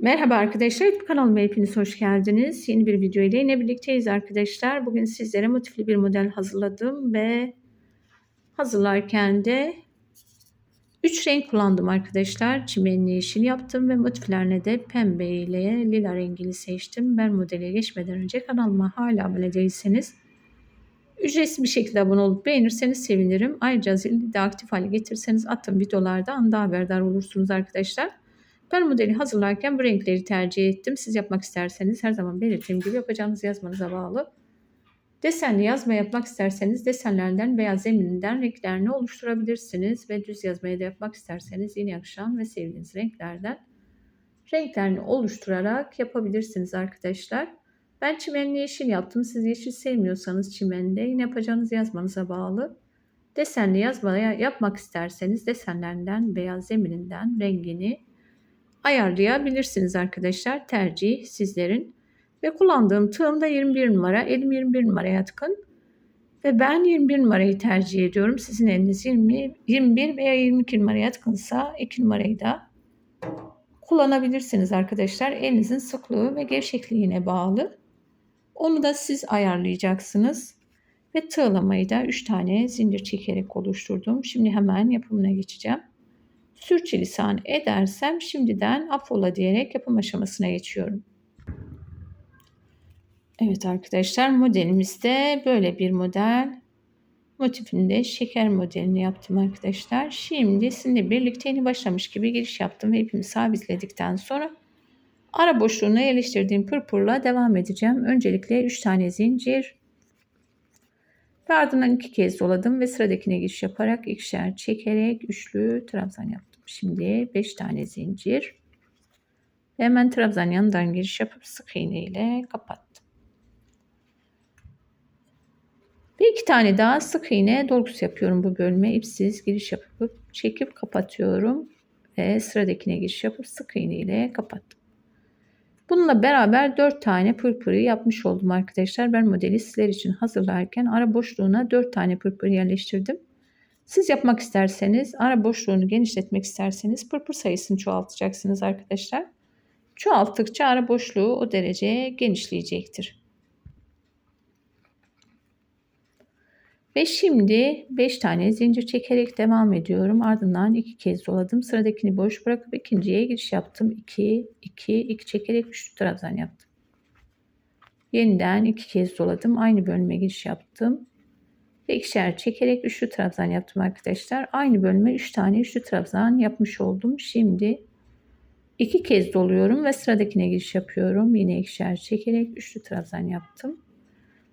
Merhaba arkadaşlar, YouTube kanalıma hepiniz hoş geldiniz. Yeni bir video ile yine birlikteyiz arkadaşlar. Bugün sizlere motifli bir model hazırladım ve hazırlarken de 3 renk kullandım arkadaşlar. Çimenli yeşil yaptım ve motiflerine de pembe ile lila rengini seçtim. Ben modele geçmeden önce kanalıma hala abone değilseniz ücretsiz bir şekilde abone olup beğenirseniz sevinirim. Ayrıca zili de aktif hale getirseniz attığım videolarda anda haberdar olursunuz arkadaşlar. Ben modeli hazırlarken bu renkleri tercih ettim. Siz yapmak isterseniz her zaman belirttiğim gibi yapacağınız yazmanıza bağlı. Desenli yazma yapmak isterseniz desenlerden veya zemininden renklerini oluşturabilirsiniz. Ve düz yazmaya da yapmak isterseniz yine yakışan ve sevdiğiniz renklerden renklerini oluşturarak yapabilirsiniz arkadaşlar. Ben çimenli yeşil yaptım. Siz yeşil sevmiyorsanız çimenli yine yapacağınız yazmanıza bağlı. Desenli yazmaya yapmak isterseniz desenlerden veya zemininden rengini ayarlayabilirsiniz arkadaşlar. Tercih sizlerin. Ve kullandığım tığım da 21 numara. Elim 21 numaraya yatkın. Ve ben 21 numarayı tercih ediyorum. Sizin eliniz 20, 21 veya 22 numaraya yatkınsa 2 numarayı da kullanabilirsiniz arkadaşlar. Elinizin sıklığı ve gevşekliğine bağlı. Onu da siz ayarlayacaksınız. Ve tığlamayı da 3 tane zincir çekerek oluşturdum. Şimdi hemen yapımına geçeceğim sürçülisan edersem şimdiden affola diyerek yapım aşamasına geçiyorum. Evet arkadaşlar modelimizde böyle bir model. Motifinde şeker modelini yaptım arkadaşlar. Şimdi sizinle birlikte yeni başlamış gibi giriş yaptım ve ipimi sabitledikten sonra ara boşluğuna yerleştirdiğim pırpırla devam edeceğim. Öncelikle 3 tane zincir ve ardından iki kez doladım ve sıradakine giriş yaparak ikişer çekerek üçlü trabzan yaptım. Şimdi 5 tane zincir. Ve hemen trabzan yanından giriş yapıp sık iğne ile kapattım. Bir iki tane daha sık iğne dolgusu yapıyorum bu bölüme. ipsiz giriş yapıp çekip kapatıyorum. Ve sıradakine giriş yapıp sık iğne ile kapattım. Bununla beraber 4 tane pırpırı yapmış oldum arkadaşlar. Ben modeli sizler için hazırlarken ara boşluğuna 4 tane pırpır yerleştirdim. Siz yapmak isterseniz, ara boşluğunu genişletmek isterseniz pırpır sayısını çoğaltacaksınız arkadaşlar. Çoğalttıkça ara boşluğu o derece genişleyecektir. Ve şimdi 5 tane zincir çekerek devam ediyorum. Ardından 2 kez doladım. Sıradakini boş bırakıp ikinciye giriş yaptım. 2, 2, 2 çekerek üçlü trabzan yaptım. Yeniden 2 kez doladım. Aynı bölüme giriş yaptım ve ikişer çekerek üçlü trabzan yaptım arkadaşlar. Aynı bölüme üç tane üçlü trabzan yapmış oldum. Şimdi iki kez doluyorum ve sıradakine giriş yapıyorum. Yine ikişer çekerek üçlü trabzan yaptım.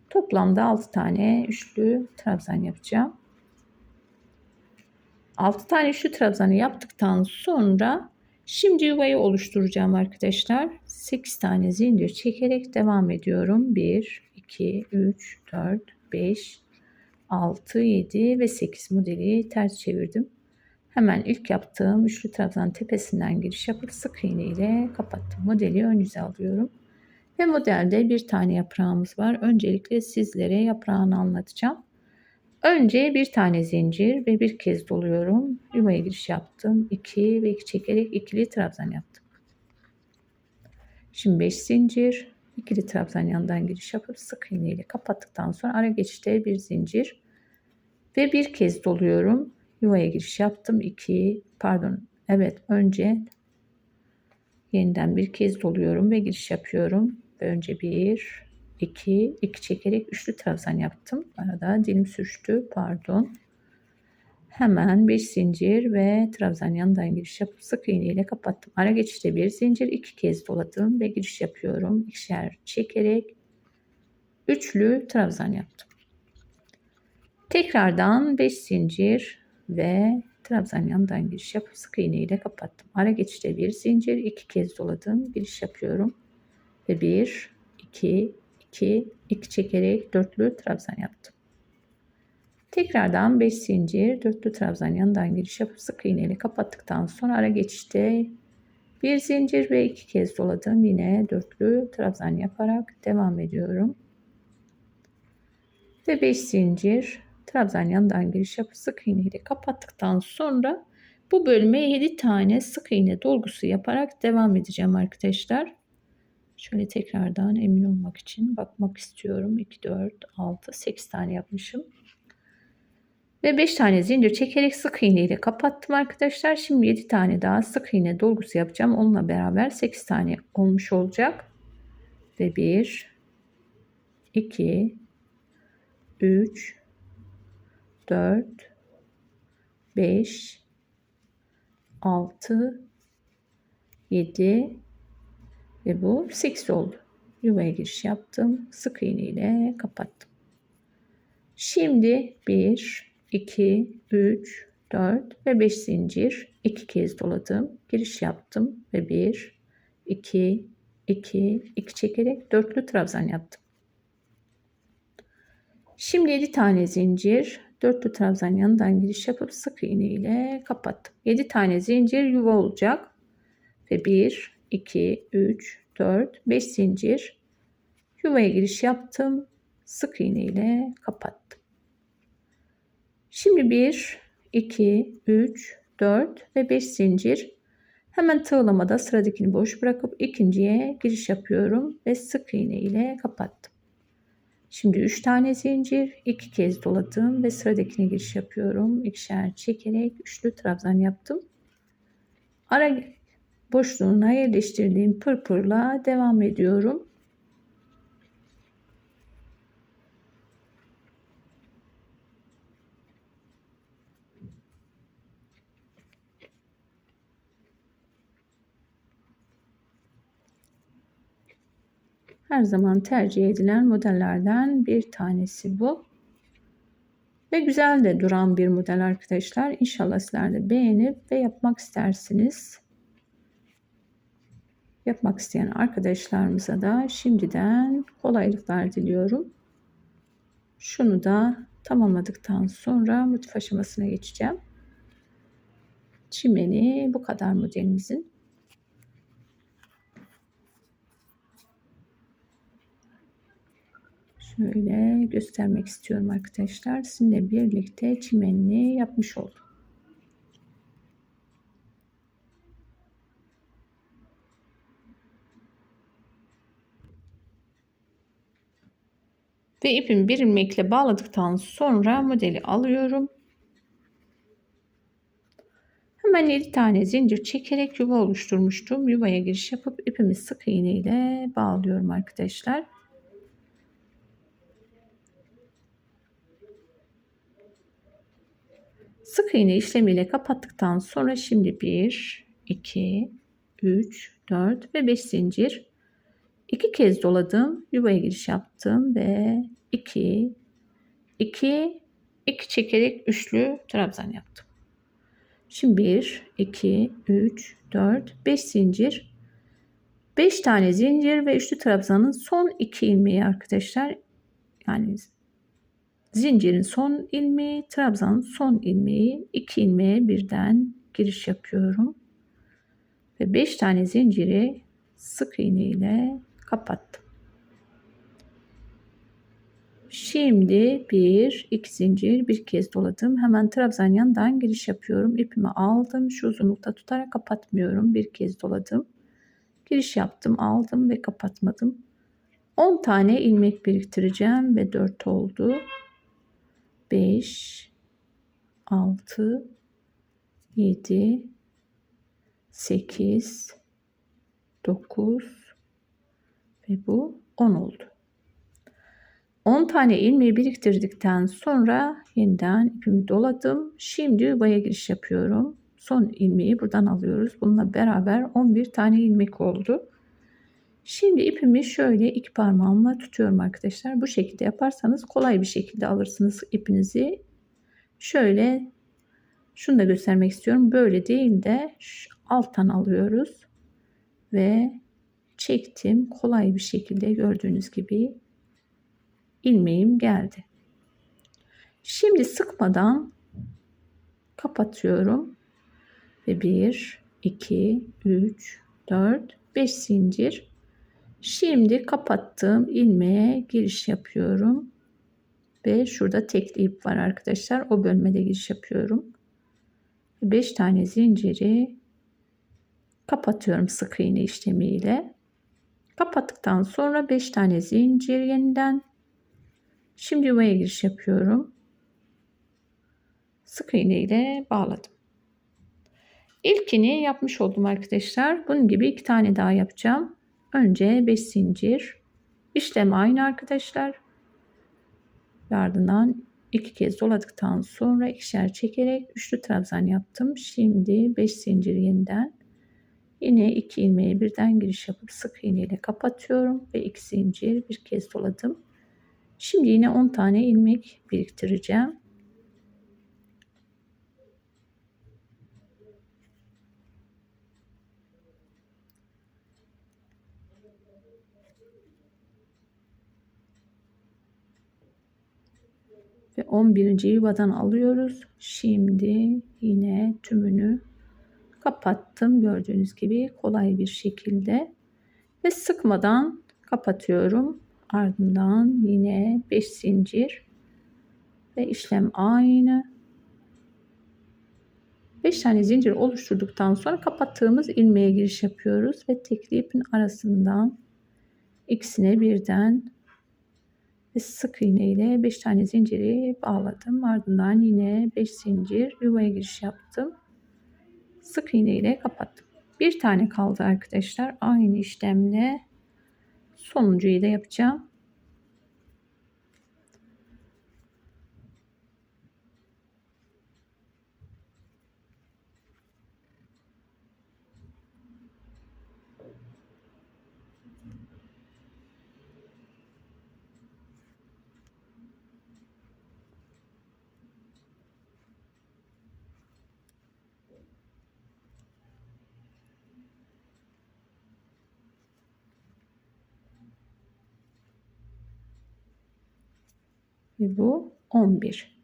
Toplamda 6 tane üçlü trabzan yapacağım. 6 tane üçlü trabzanı yaptıktan sonra şimdi yuvayı oluşturacağım arkadaşlar. 8 tane zincir çekerek devam ediyorum. 1, 2, 3, 4, 5, 6, 7 ve 8 modeli ters çevirdim. Hemen ilk yaptığım üçlü trabzan tepesinden giriş yapıp sık iğne ile kapattım. Modeli ön yüze alıyorum. Ve modelde bir tane yaprağımız var. Öncelikle sizlere yaprağını anlatacağım. Önce bir tane zincir ve bir kez doluyorum. Yuvaya giriş yaptım. 2 ve 2 çekerek ikili trabzan yaptım. Şimdi 5 zincir, ikili trabzan yandan giriş yapıp sık iğne ile kapattıktan sonra ara geçişte bir zincir ve bir kez doluyorum. Yuvaya giriş yaptım. 2 pardon evet önce yeniden bir kez doluyorum ve giriş yapıyorum. Önce 1 2 2 çekerek üçlü trabzan yaptım. Arada dilim sürçtü pardon. Hemen bir zincir ve trabzan yanından giriş yapıp sık iğne ile kapattım. Ara geçişte bir zincir iki kez doladım ve giriş yapıyorum. İkişer çekerek üçlü trabzan yaptım. Tekrardan 5 zincir ve trabzan yanından giriş yapıp sık iğne ile kapattım. Ara geçişte bir zincir iki kez doladım. Giriş yapıyorum. Ve 1, 2, 2, 2 çekerek dörtlü trabzan yaptım. Tekrardan 5 zincir, dörtlü trabzan yanından giriş yapıp sık iğne ile kapattıktan sonra ara geçişte bir zincir ve iki kez doladım. Yine dörtlü trabzan yaparak devam ediyorum. Ve 5 zincir, trabzan yanından giriş yapıp sık iğne ile kapattıktan sonra Bu bölüme 7 tane sık iğne dolgusu yaparak devam edeceğim arkadaşlar. Şöyle tekrardan emin olmak için bakmak istiyorum. 2, 4, 6, 8 tane yapmışım. Ve 5 tane zincir çekerek sık iğne ile kapattım arkadaşlar. Şimdi 7 tane daha sık iğne dolgusu yapacağım. Onunla beraber 8 tane olmuş olacak. Ve 1, 2, 3, 4, 5, 6, 7 ve bu 8 oldu. Yuvaya giriş yaptım. Sık iğne ile kapattım. Şimdi 1, 2, 3, 4 ve 5 zincir. 2 kez doladım. Giriş yaptım ve 1, 2, 2, 2 çekerek dörtlü trabzan yaptım. Şimdi 7 tane zincir, dörtlü trabzan yanından giriş yapıp sık iğne ile kapattım. 7 tane zincir yuva olacak. Ve 1, 2, 3, 4, 5 zincir yuvaya giriş yaptım. Sık iğne ile kapattım. Şimdi 1, 2, 3, 4 ve 5 zincir. Hemen tığlamada sıradakini boş bırakıp ikinciye giriş yapıyorum ve sık iğne ile kapattım. Şimdi 3 tane zincir, 2 kez doladım ve sıradakine giriş yapıyorum. İkişer çekerek üçlü trabzan yaptım. Ara boşluğuna yerleştirdiğim pırpırla devam ediyorum. Her zaman tercih edilen modellerden bir tanesi bu. Ve güzel de duran bir model arkadaşlar. İnşallah sizler de beğenip ve yapmak istersiniz. Yapmak isteyen arkadaşlarımıza da şimdiden kolaylıklar diliyorum. Şunu da tamamladıktan sonra motif aşamasına geçeceğim. Çimeni bu kadar modelimizin. Şöyle göstermek istiyorum arkadaşlar. Sizinle birlikte çimenini yapmış oldum. Ve ipimi bir ilmekle bağladıktan sonra modeli alıyorum. Hemen 7 tane zincir çekerek yuva oluşturmuştum. Yuvaya giriş yapıp ipimi sık iğne ile bağlıyorum arkadaşlar. Sık iğne işlemiyle kapattıktan sonra şimdi 1, 2, 3, 4 ve 5 zincir. 2 kez doladım. Yuvaya giriş yaptım ve 2, 2, 2 çekerek üçlü trabzan yaptım. Şimdi 1, 2, 3, 4, 5 zincir. 5 tane zincir ve üçlü trabzanın son 2 ilmeği arkadaşlar. Yani zincirin son ilmeği, trabzanın son ilmeği, 2 ilmeğe birden giriş yapıyorum. Ve 5 tane zinciri sık iğne ile kapattım. Şimdi bir, iki zincir bir kez doladım. Hemen trabzan yanından giriş yapıyorum. İpimi aldım. Şu uzunlukta tutarak kapatmıyorum. Bir kez doladım. Giriş yaptım, aldım ve kapatmadım. 10 tane ilmek biriktireceğim ve 4 oldu. 5 6 7 8 9 ve bu 10 oldu. 10 tane ilmeği biriktirdikten sonra yeniden ipimi doladım. Şimdi yuvaya giriş yapıyorum. Son ilmeği buradan alıyoruz. Bununla beraber 11 tane ilmek oldu. Şimdi ipimi şöyle iki parmağımla tutuyorum arkadaşlar. Bu şekilde yaparsanız kolay bir şekilde alırsınız ipinizi. Şöyle şunu da göstermek istiyorum. Böyle değil de alttan alıyoruz ve çektim. Kolay bir şekilde gördüğünüz gibi ilmeğim geldi. Şimdi sıkmadan kapatıyorum ve 1 2 3 4 5 zincir Şimdi kapattığım ilmeğe giriş yapıyorum. Ve şurada tekli ip var arkadaşlar. O bölmede giriş yapıyorum. 5 tane zinciri kapatıyorum sık iğne işlemiyle. Kapattıktan sonra 5 tane zincir yeniden. Şimdi yuvaya giriş yapıyorum. Sık iğne ile bağladım. İlkini yapmış oldum arkadaşlar. Bunun gibi iki tane daha yapacağım. Önce 5 zincir. İşlem aynı arkadaşlar. ardından iki kez doladıktan sonra ikişer çekerek üçlü trabzan yaptım. Şimdi 5 zincir yeniden yine iki ilmeğe birden giriş yapıp sık iğne ile kapatıyorum ve iki zincir bir kez doladım. Şimdi yine 10 tane ilmek biriktireceğim. Ve 11. yuvadan alıyoruz. Şimdi yine tümünü kapattım. Gördüğünüz gibi kolay bir şekilde ve sıkmadan kapatıyorum. Ardından yine 5 zincir ve işlem aynı. 5 tane zincir oluşturduktan sonra kapattığımız ilmeğe giriş yapıyoruz ve tekli ipin arasından ikisine birden sık iğne ile 5 tane zinciri bağladım. Ardından yine 5 zincir yuvaya giriş yaptım. Sık iğne ile kapattım. Bir tane kaldı arkadaşlar. Aynı işlemle sonuncuyu da yapacağım. Ve bu 11.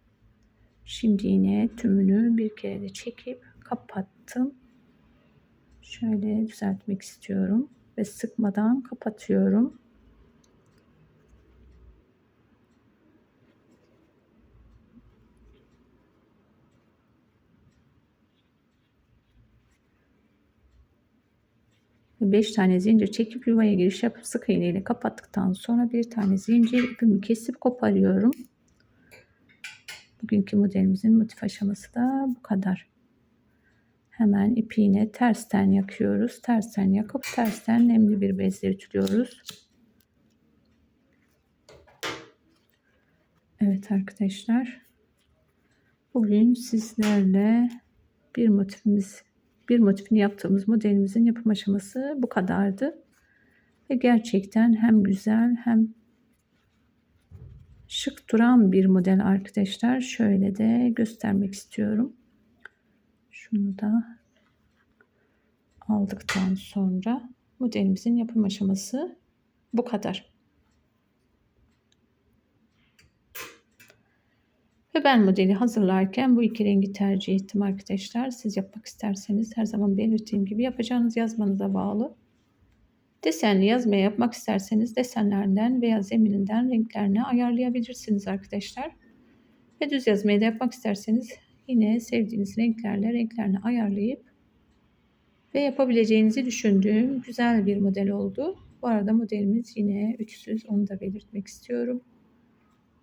Şimdi yine tümünü bir kere de çekip kapattım. Şöyle düzeltmek istiyorum ve sıkmadan kapatıyorum. Ve 5 tane zincir çekip yuvaya giriş yapıp sık iğne ile kapattıktan sonra bir tane zincir ipimi kesip koparıyorum. Bugünkü modelimizin motif aşaması da bu kadar. Hemen ipiğine tersten yakıyoruz. Tersten yakıp tersten nemli bir bezle ütülüyoruz. Evet arkadaşlar. Bugün sizlerle bir motifimiz bir motifini yaptığımız modelimizin yapım aşaması bu kadardı. Ve gerçekten hem güzel hem şık duran bir model arkadaşlar. Şöyle de göstermek istiyorum. Şunu da aldıktan sonra modelimizin yapım aşaması bu kadar. Ve ben modeli hazırlarken bu iki rengi tercih ettim arkadaşlar. Siz yapmak isterseniz her zaman belirttiğim gibi yapacağınız yazmanıza bağlı. Desenli yazmaya yapmak isterseniz desenlerden veya zemininden renklerini ayarlayabilirsiniz arkadaşlar. Ve düz yazmayı da yapmak isterseniz yine sevdiğiniz renklerle renklerini ayarlayıp ve yapabileceğinizi düşündüğüm güzel bir model oldu. Bu arada modelimiz yine üçsüz onu da belirtmek istiyorum.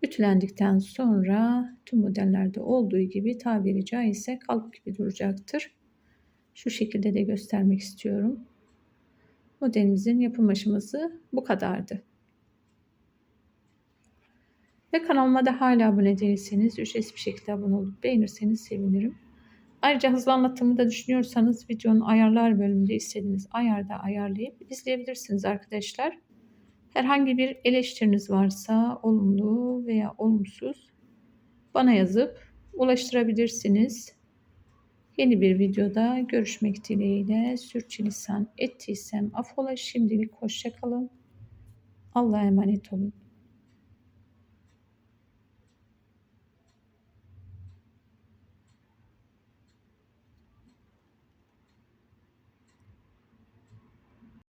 Ütülendikten sonra tüm modellerde olduğu gibi tabiri caizse kalıp gibi duracaktır. Şu şekilde de göstermek istiyorum. Modelimizin yapım aşaması bu kadardı. Ve kanalıma da hala abone değilseniz ücretsiz bir şekilde abone olup beğenirseniz sevinirim. Ayrıca hızlı anlatımı da düşünüyorsanız videonun ayarlar bölümünde istediğiniz ayarda ayarlayıp izleyebilirsiniz arkadaşlar. Herhangi bir eleştiriniz varsa olumlu veya olumsuz bana yazıp ulaştırabilirsiniz. Yeni bir videoda görüşmek dileğiyle sürçülisan ettiysem affola şimdilik hoşçakalın. Allah'a emanet olun.